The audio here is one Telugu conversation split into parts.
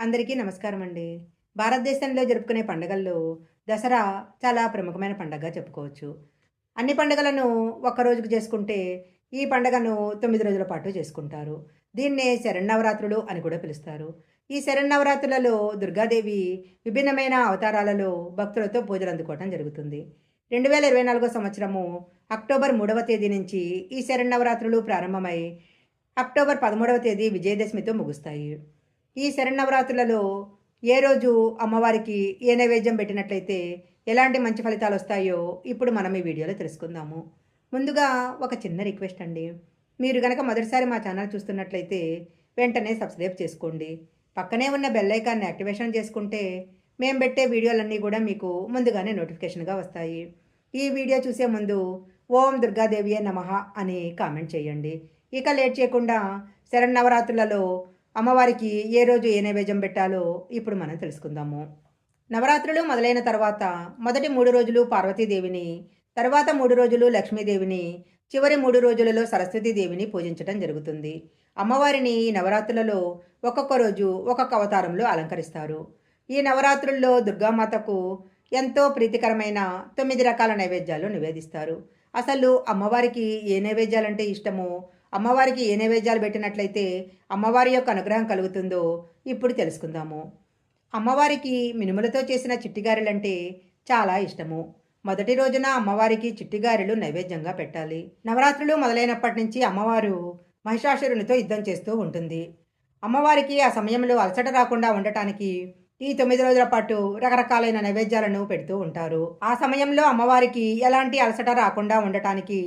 అందరికీ నమస్కారం అండి భారతదేశంలో జరుపుకునే పండుగల్లో దసరా చాలా ప్రముఖమైన పండుగగా చెప్పుకోవచ్చు. అన్ని పండుగలను ఒక్క రోజుకు చేసుకుంటే ఈ పండుగను తొమ్మిది రోజుల పాటు చేసుకుంటారు. దీన్నే శరన్నవరాత్రులు అని కూడా పిలుస్తారు. ఈ శరన్నవరాత్రులలో దుర్గాదేవి విభిన్నమైన అవతారాలలో భక్తులతో పూజలు అందుకోవడం జరుగుతుంది. రెండు వేల ఇరవై నాలుగో సంవత్సరము అక్టోబర్ మూడవ తేదీ నుంచి ఈ శరన్నవరాత్రులు ప్రారంభమై అక్టోబర్ పదమూడవ తేదీ విజయదశమితో ముగుస్తాయి. ఈ శరణవరాత్రులలో ఏ రోజు అమ్మవారికి ఏ నైవేద్యం పెట్టినట్లయితే ఎలాంటి మంచి ఫలితాలు వస్తాయో ఇప్పుడు మనం ఈ వీడియోలో తెలుసుకుందాము. ముందుగా ఒక చిన్న రిక్వెస్ట్ అండి. మీరు గనక మొదటిసారి మా ఛానల్ చూస్తున్నట్లయితే వెంటనే సబ్స్క్రైబ్ చేసుకోండి. పక్కనే ఉన్న బెల్ ఐకాన్ని యాక్టివేషన్ చేసుకుంటే మేము పెట్టే వీడియోలన్నీ కూడా మీకు ముందుగానే నోటిఫికేషన్గా వస్తాయి. ఈ వీడియో చూసే ముందు ఓం దుర్గాదేవియే నమః అని కామెంట్ చేయండి. ఇక లేట్ చేయకుండా శరన్నవరాత్రులలో అమ్మవారికి ఏ రోజు ఏ నైవేద్యం పెట్టాలో ఇప్పుడు మనం తెలుసుకుందాము. నవరాత్రులు మొదలైన తర్వాత మొదటి మూడు రోజులు పార్వతీదేవిని తర్వాత మూడు రోజులు లక్ష్మీదేవిని చివరి మూడు రోజులలో సరస్వతీదేవిని పూజించడం జరుగుతుంది. అమ్మవారిని ఈ నవరాత్రులలో ఒక్కొక్క రోజు ఒక్కొక్క అవతారంలో అలంకరిస్తారు. ఈ నవరాత్రుల్లో దుర్గామాతకు ఎంతో ప్రీతికరమైన తొమ్మిది రకాల నైవేద్యాలు నివేదిస్తారు. అసలు అమ్మవారికి ఏ నైవేద్యాలంటే ఇష్టమో అమ్మవారికి ఏ నైవేద్యాలు పెట్టినట్లయితే అమ్మవారి యొక్క అనుగ్రహం కలుగుతుందో ఇప్పుడు తెలుసుకుందాము. అమ్మవారికి మినుములతో చేసిన చిట్టిగారెలంటే చాలా ఇష్టము. మొదటి రోజున అమ్మవారికి చిట్టిగారెలు నైవేద్యంగా పెట్టాలి. నవరాత్రులు మొదలైనప్పటి నుంచి అమ్మవారు మహిషాసురునితో యుద్ధం చేస్తూ ఉంటుంది. అమ్మవారికి ఆ సమయంలో అలసట రాకుండా ఉండటానికి ఈ తొమ్మిది రోజుల పాటు రకరకాలైన నైవేద్యాలను పెడుతూ ఉంటారు. ఆ సమయంలో అమ్మవారికి ఎలాంటి అలసట రాకుండా ఉండటానికి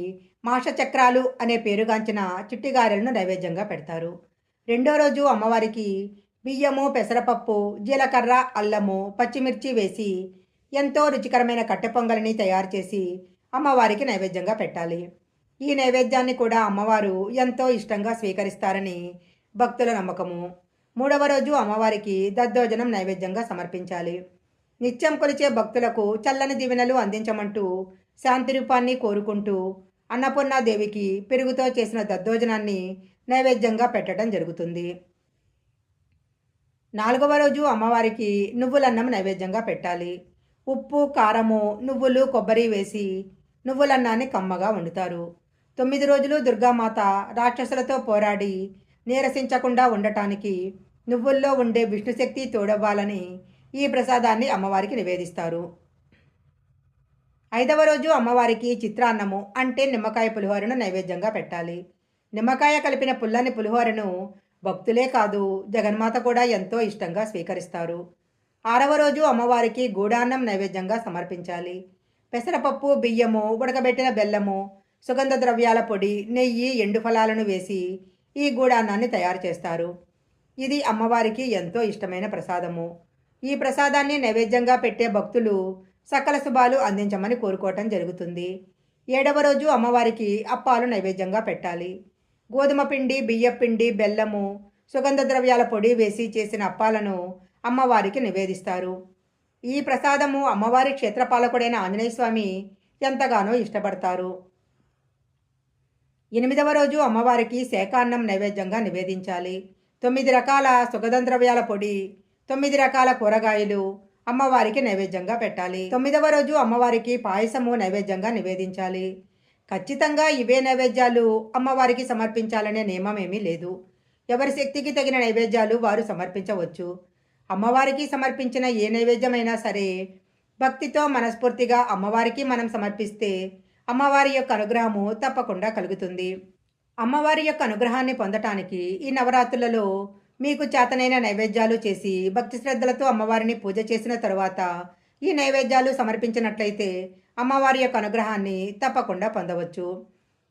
మాషచక్రాలు అనే పేరుగాంచిన చిట్టిగారెలను నైవేద్యంగా పెడతారు. రెండో రోజు అమ్మవారికి బియ్యము పెసరపప్పు జీలకర్ర అల్లము పచ్చిమిర్చి వేసి ఎంతో రుచికరమైన కట్టె పొంగలిని తయారు చేసి అమ్మవారికి నైవేద్యంగా పెట్టాలి. ఈ నైవేద్యాన్ని కూడా అమ్మవారు ఎంతో ఇష్టంగా స్వీకరిస్తారని భక్తుల నమ్మకము. మూడవ రోజు అమ్మవారికి దద్దోజనం నైవేద్యంగా సమర్పించాలి. నిత్యం కొలిచే భక్తులకు చల్లని దీవెనలు అందించమంటూ శాంతి రూపాన్ని కోరుకుంటూ అన్నపూర్ణాదేవికి పెరుగుతో చేసిన దద్దోజనాన్ని నైవేద్యంగా పెట్టడం జరుగుతుంది. నాలుగవ రోజు అమ్మవారికి నువ్వులన్నం నైవేద్యంగా పెట్టాలి. ఉప్పు కారము నువ్వులు కొబ్బరి వేసి నువ్వులన్నాన్ని కమ్మగా వండుతారు. తొమ్మిది రోజులు దుర్గామాత రాక్షసులతో పోరాడి నీరసించకుండా ఉండటానికి నువ్వుల్లో ఉండే విష్ణుశక్తి తోడవ్వాలని ఈ ప్రసాదాన్ని అమ్మవారికి నివేదిస్తారు. ఐదవ రోజు అమ్మవారికి చిత్రాన్నము అంటే నిమ్మకాయ పులిహోరను నైవేద్యంగా పెట్టాలి. నిమ్మకాయ కలిపిన పుల్లని పులిహోరను భక్తులే కాదు జగన్మాత కూడా ఎంతో ఇష్టంగా స్వీకరిస్తారు. ఆరవ రోజు అమ్మవారికి గూడాన్నం నైవేద్యంగా సమర్పించాలి. పెసరపప్పు బియ్యము ఉడకబెట్టిన బెల్లము సుగంధ ద్రవ్యాల పొడి నెయ్యి ఎండు ఫలాలను వేసి ఈ గూడాన్నాన్ని తయారు చేస్తారు. ఇది అమ్మవారికి ఎంతో ఇష్టమైన ప్రసాదము. ఈ ప్రసాదాన్ని నైవేద్యంగా పెట్టే భక్తులు సకల శుభాలు అందించమని కోరుకోవటం జరుగుతుంది. ఏడవ రోజు అమ్మవారికి అప్పాలు నైవేద్యంగా పెట్టాలి. గోధుమ పిండి బియ్యపిండి బెల్లము సుగంధ ద్రవ్యాల పొడి వేసి చేసిన అప్పాలను అమ్మవారికి నివేదిస్తారు. ఈ ప్రసాదము అమ్మవారి క్షేత్రపాలకుడైన ఆంజనేయ స్వామి ఎంతగానో ఇష్టపడతారు. ఎనిమిదవ రోజు అమ్మవారికి శాకాన్నం నైవేద్యంగా నివేదించాలి. తొమ్మిది రకాల సుగంధ ద్రవ్యాల పొడి తొమ్మిది రకాల కూరగాయలు అమ్మవారికి నైవేద్యంగా పెట్టాలి. తొమ్మిదవ రోజు అమ్మవారికి పాయసము నైవేద్యంగా నివేదించాలి. ఖచ్చితంగా ఇవే నైవేద్యాలు అమ్మవారికి సమర్పించాలనే నియమం ఏమీ లేదు. ఎవరి శక్తికి తగిన నైవేద్యాలు వారు సమర్పించవచ్చు. అమ్మవారికి సమర్పించిన ఏ నైవేద్యమైనా సరే భక్తితో మనస్ఫూర్తిగా అమ్మవారికి మనం సమర్పిస్తే అమ్మవారి యొక్క అనుగ్రహము తప్పకుండా కలుగుతుంది. అమ్మవారి యొక్క అనుగ్రహాన్ని పొందటానికి ఈ నవరాత్రులలో మీకు చేతనైన నైవేద్యాలు చేసి భక్తి శ్రద్ధలతో అమ్మవారిని పూజ చేసిన తరువాత ఈ నైవేద్యాలు సమర్పించినట్లయితే అమ్మవారి యొక్క అనుగ్రహాన్ని తప్పకుండా పొందవచ్చు.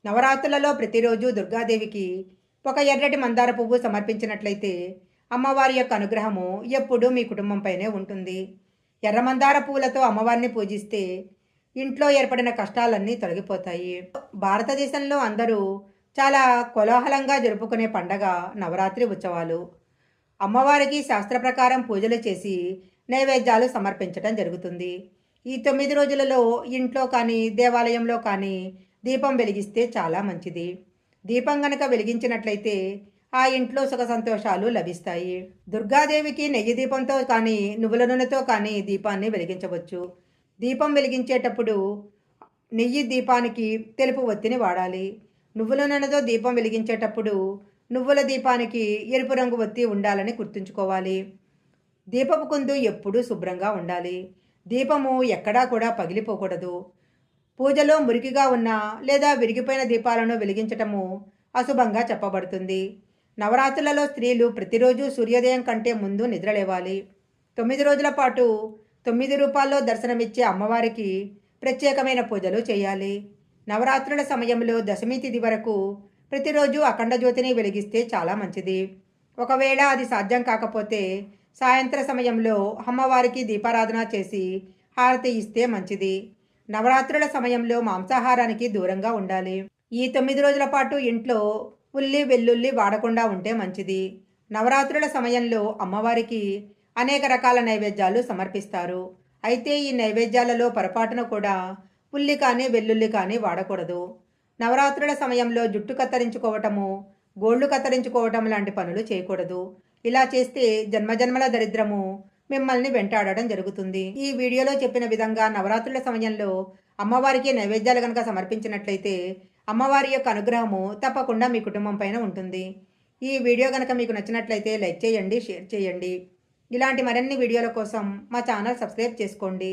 నవరాత్రులలో ప్రతిరోజు దుర్గాదేవికి ఒక ఎర్రటి మందార పువ్వు సమర్పించినట్లయితే అమ్మవారి యొక్క అనుగ్రహము ఎప్పుడూ మీ కుటుంబంపైనే ఉంటుంది. ఎర్ర మందార పువ్వులతో అమ్మవారిని పూజిస్తే ఇంట్లో ఏర్పడిన కష్టాలన్నీ తొలగిపోతాయి. భారతదేశంలో అందరూ చాలా కోలాహలంగా జరుపుకునే పండగ నవరాత్రి ఉత్సవాలు. అమ్మవారికి శాస్త్ర ప్రకారం పూజలు చేసి నైవేద్యాలు సమర్పించడం జరుగుతుంది. ఈ తొమ్మిది రోజులలో ఇంట్లో కానీ దేవాలయంలో కానీ దీపం వెలిగిస్తే చాలా మంచిది. దీపం గనక వెలిగించినట్లయితే ఆ ఇంట్లో సుఖ సంతోషాలు లభిస్తాయి. దుర్గాదేవికి నెయ్యి దీపంతో కానీ నువ్వుల నూనెతో కానీ దీపాన్ని వెలిగించవచ్చు. దీపం వెలిగించేటప్పుడు నెయ్యి దీపానికి తెలుపు ఒత్తిని వాడాలి. నువ్వుల నూనెతో దీపం వెలిగించేటప్పుడు నువ్వుల దీపానికి ఎరుపు రంగు ఒత్తి ఉండాలని గుర్తుంచుకోవాలి. దీపపు కుందు ఎప్పుడూ శుభ్రంగా ఉండాలి. దీపము ఎక్కడా కూడా పగిలిపోకూడదు. పూజలో మురికిగా ఉన్న లేదా విరిగిపోయిన దీపాలను వెలిగించటము అశుభంగా చెప్పబడుతుంది. నవరాత్రులలో స్త్రీలు ప్రతిరోజు సూర్యోదయం కంటే ముందు నిద్రలేవాలి. తొమ్మిది రోజుల పాటు తొమ్మిది రూపాల్లో దర్శనమిచ్చే అమ్మవారికి ప్రత్యేకమైన పూజలు చేయాలి. నవరాత్రుల సమయంలో దశమి తిథి వరకు ప్రతిరోజు అఖండ జ్యోతిని వెలిగిస్తే చాలా మంచిది. ఒకవేళ అది సాధ్యం కాకపోతే సాయంత్ర సమయంలో అమ్మవారికి దీపారాధన చేసి హారతి ఇస్తే మంచిది. నవరాత్రుల సమయంలో మాంసాహారానికి దూరంగా ఉండాలి. ఈ తొమ్మిది రోజుల పాటు ఇంట్లో ఉల్లి వెల్లుల్లి వాడకుండా ఉంటే మంచిది. నవరాత్రుల సమయంలో అమ్మవారికి అనేక రకాల నైవేద్యాలు సమర్పిస్తారు. అయితే ఈ నైవేద్యాలలో పొరపాటున కూడా ఉల్లి కానీ వెల్లుల్లి కానీ వాడకూడదు. నవరాత్రుల సమయంలో జుట్టు కత్తిరించుకోవటము గోళ్ళు కత్తిరించుకోవటం లాంటి పనులు చేయకూడదు. ఇలా చేస్తే జన్మజన్మల దరిద్రము మిమ్మల్ని వెంటాడడం జరుగుతుంది. ఈ వీడియోలో చెప్పిన విధంగా నవరాత్రుల సమయంలో అమ్మవారికి నైవేద్యాలు కనుక సమర్పించినట్లయితే అమ్మవారి యొక్క అనుగ్రహము తప్పకుండా మీ కుటుంబం పైన ఉంటుంది. ఈ వీడియో కనుక మీకు నచ్చినట్లయితే లైక్ చేయండి షేర్ చేయండి. ఇలాంటి మరిన్ని వీడియోల కోసం మా ఛానల్ సబ్స్క్రైబ్ చేసుకోండి.